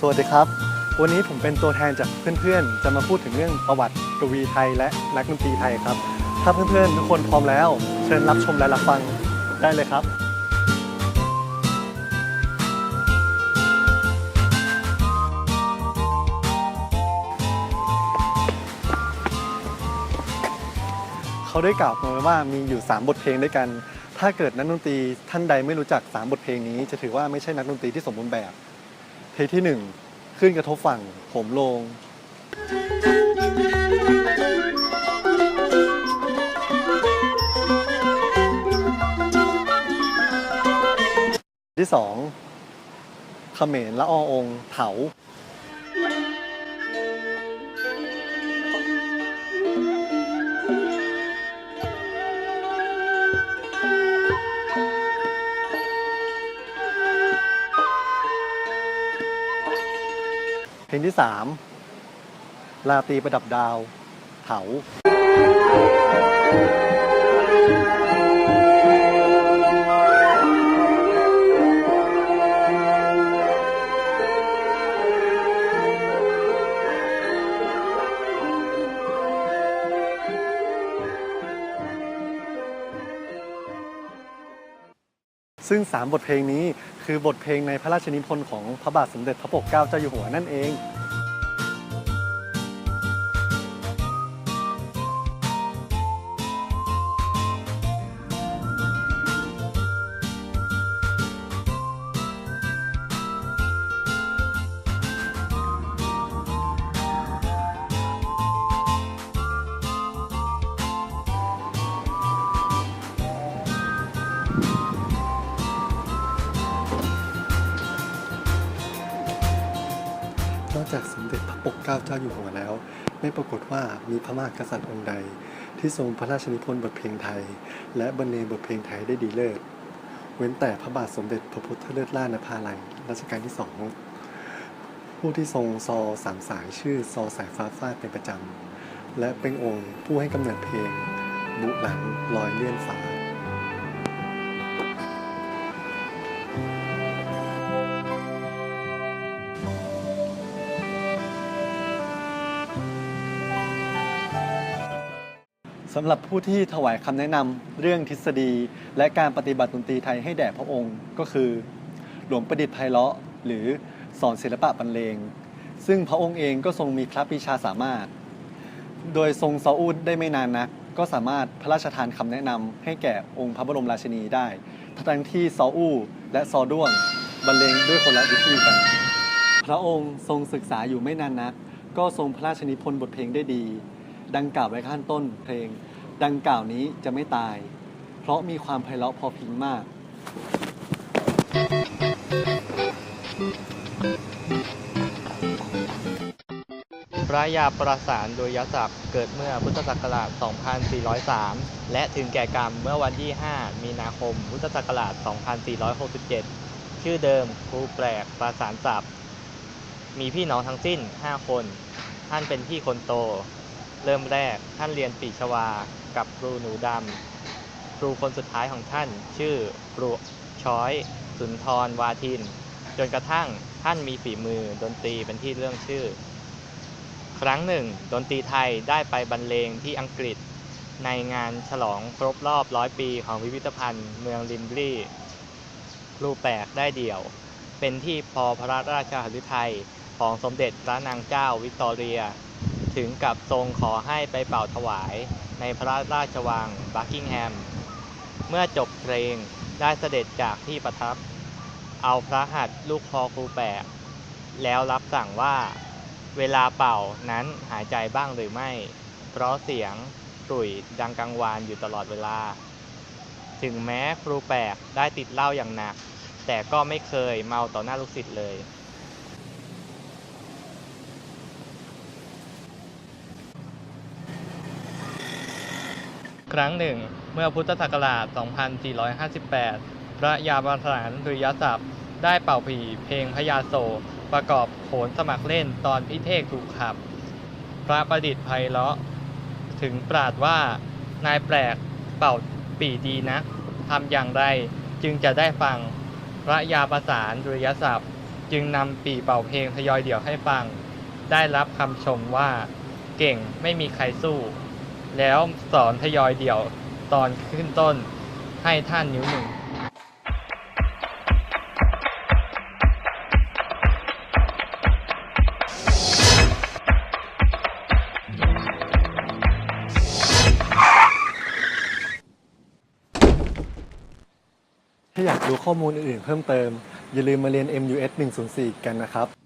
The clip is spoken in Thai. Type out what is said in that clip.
สวัสดีครับ วันนี้ผมเป็นตัวแทนจากเพื่อนๆ จะมาพูดถึงเรื่องประวัติกวีไทยและนักดนตรีไทยครับ ถ้าเพื่อนๆ ทุกคนพร้อมแล้ว เชิญรับชมและรับฟังได้เลยครับเขาได้กล่าวมาไว้ว่ามีอยู่ 3 บทเพลงด้วยกัน ถ้าเกิดนักดนตรีท่านใดไม่รู้จัก 3 บทเพลงนี้ จะถือว่าไม่ใช่นักดนตรีที่สมบูรณ์แบบ เทคที่ 1 ขึ้นกระทบฝั่งผมลง ที่สองเขมรละอองค์เถา เพลงที่สามลาตีประดับดาวเถา ซึ่ง 3 บทเพลงนี้คือบทเพลงในพระราชนิพนธ์ของพระบาทสมเด็จพระปกเกล้าเจ้าอยู่หัวนั่นเอง จากสมเด็จพระปกเกล้าเจ้าอยู่หัวแล้ว ไม่ปรากฏว่ามีพระมหากษัตริย์องค์ใด ที่ทรงพระราชนิพนธ์บทเพลงไทย และบรรเลงบทเพลงไทยได้ดีเลิศ เว้นแต่พระบาทสมเด็จพระพุทธเลิศล่านภาลัยรัชกาลที่สองผู้ที่ทรงซอสามสายชื่อซอสายฟ้าฟาดเป็นประจำและเป็นองค์ผู้ให้กำเนิดเพลง บุหลังลอยเลื่อนฟ้า สำหรับผู้ที่ถวายคำแนะนำเรื่องทฤษฎี และการปฏิบัติดนตรีไทยให้แด่พระองค์ ก็คือ หลวงประดิษฐ์ไพเราะ หรือสอนศิลปะบรรเลง ซึ่งพระองค์เองก็ทรงมีพระปรีชาสามารถ โดยทรงซาอุดได้ไม่นานนัก ก็สามารถพระราชทานคำแนะนำให้แก่องค์พระบรมราชินีได้ ทั้งที่ซออูและซอด้วงบรรเลงด้วยคนละวิธีกัน พระองค์ทรงศึกษาอยู่ไม่นานนัก ก็ทรงพระราชนิพนธ์บทเพลงได้ดี ดังกล่าวไว้ข้างต้นเพลง ดังกล่าวนี้จะไม่ตาย เพราะมีความไพเราะพอพิงมาก พระยาประสานโดยยศัพท์เกิดเมื่อพุทธศักราช 2403 และถึงแก่กรรมเมื่อวันที่ 5 มีนาคม พุทธศักราช 2467 ชื่อเดิมครูแปลกประสานศัพท์ มีพี่น้องทั้งสิ้น 5 คน ท่านเป็นพี่คนโต เริ่มแรกท่านเรียนปีชวากับครูหนูดำครูคนสุดท้ายของท่านชื่อครูช้อย สุนทรวาทิน จนกระทั่งท่านมีฝีมือดนตรีเป็นที่เรื่องชื่อ ครั้งหนึ่ง ดนตรีไทยได้ไปบรรเลงที่อังกฤษ ในงานฉลองครบรอบร้อยปีของพิพิธภัณฑ์เมืองลินบลีครูแปลกได้เดี่ยว เป็นที่พอพระราชหฤทัยของสมเด็จพระนางเจ้าวิกตอเรีย ถึงกับทรงขอให้ไปเป่าถวายในพระราชวังบักกิงแฮม เมื่อจบเพลงได้เสด็จจากที่ประทับ เอาพระหัตถ์ลูกคอครูแปะ แล้วรับสั่งว่า เวลาเป่านั้นหายใจบ้างหรือไม่ เพราะเสียงกรุ่ยดังกังวานอยู่ตลอดเวลา ถึงแม้ครูแปลกได้ติดเหล้าอย่างหนัก แต่ก็ไม่เคยเมาต่อหน้าลูกศิษย์เลย ครั้งหนึ่ง เมื่อพุทธศักราช 2458 พระยาบาสารดุริยศัพท์ได้เป่าผีเพลงพญาโศประกอบโขนสมัครเล่นตอนพิเทศถูกขับ พระประดิษฐ์ไพเราะ ถึงปราดว่านายแปลกเป่าปีดีนะทำอย่างไรจึงจะได้ฟัง พระยาประสานดุริยศัพท์ จึงนำปีเป่าเพลงทยอยเดี่ยวให้ฟัง ได้รับคำชมว่า เก่งไม่มีใครสู้ แล้วสอนทยอยเดี่ยวตอนขึ้นต้นให้ท่านนิ้วหนึ่งถ้าอยากรู้ข้อมูลอื่นๆเพิ่มเติม อย่าลืมมาเรียน MUS 104 กันนะครับ